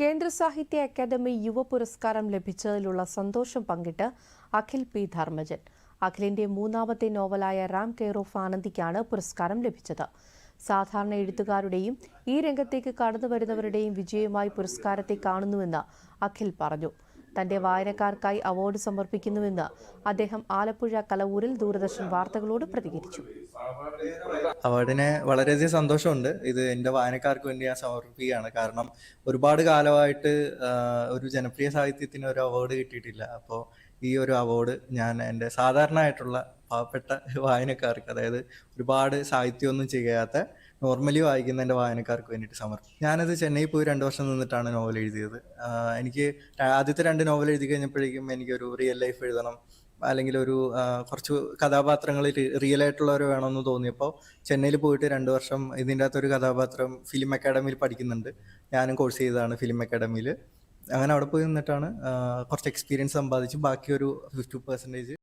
കേന്ദ്ര സാഹിത്യ അക്കാദമി യുവ പുരസ്കാരം ലഭിച്ചതിലുള്ള സന്തോഷം പങ്കിട്ട് അഖിൽ പി. ധർമ്മജൻ. അഖിലിന്റെ മൂന്നാമത്തെ നോവലായ റാം കെയർ ഓഫ് ആനന്ദിക്കാണ് പുരസ്കാരം ലഭിച്ചത്. സാധാരണ എഴുത്തുകാരുടെയും ഈ രംഗത്തേക്ക് കടന്നുവരുന്നവരുടെയും വിജയമായി പുരസ്കാരത്തെ കാണുന്നുവെന്ന് അഖിൽ പറഞ്ഞു. തന്റെ വായനക്കാർക്കായി അവാർഡ് സമർപ്പിക്കുന്നുവെന്ന് അദ്ദേഹം ആലപ്പുഴ കലവൂരിൽ ദൂരദർശൻ വാർത്തകളോട് പ്രതികരിച്ചു. അവാർഡിന് വളരെയധികം സന്തോഷമുണ്ട്. ഇത് എന്റെ വായനക്കാർക്ക് വേണ്ടി ഞാൻ സമർപ്പിക്കുകയാണ്. കാരണം ഒരുപാട് കാലമായിട്ട് ഒരു ജനപ്രിയ സാഹിത്യത്തിന് ഒരു അവാർഡ് കിട്ടിയിട്ടില്ല. അപ്പോൾ ഈ ഒരു അവാർഡ് ഞാൻ എന്റെ സാധാരണ ആയിട്ടുള്ള പാവപ്പെട്ട വായനക്കാർക്ക് അതായത് ഒരുപാട് സാഹിത്യമൊന്നും ചെയ്യാത്ത നോർമലി വായിക്കുന്ന എന്റെ വായനക്കാർക്ക് വേണ്ടിയിട്ട് സമർപ്പിക്കും ഞാനത് ചെന്നൈയിൽ പോയി രണ്ട് വർഷം നിന്നിട്ടാണ് നോവൽ എഴുതിയത്. എനിക്ക് ആദ്യത്തെ രണ്ട് നോവൽ എഴുതി കഴിഞ്ഞപ്പോഴേക്കും എനിക്കൊരു റിയൽ ലൈഫ് എഴുതണം അല്ലെങ്കിൽ ഒരു കുറച്ച് കഥാപാത്രങ്ങൾ റിയൽ ആയിട്ടുള്ളവർ വേണമെന്ന് തോന്നിയപ്പോൾ ചെന്നൈയിൽ പോയിട്ട് രണ്ട് വർഷം ഇതിന്റെ അകത്തൊരു കഥാപാത്രം ഫിലിം അക്കാഡമിയിൽ പഠിക്കുന്നുണ്ട്. ഞാനും കോഴ്സ് ചെയ്തതാണ് ഫിലിം അക്കാഡമിയിൽ അങ്ങനെ അവിടെ പോയി നിന്നിട്ടാണ് കുറച്ച് എക്സ്പീരിയൻസ് സമ്പാദിച്ച് ബാക്കി ഒരു ഫിഫ്റ്റി പെർസെന്റേജ്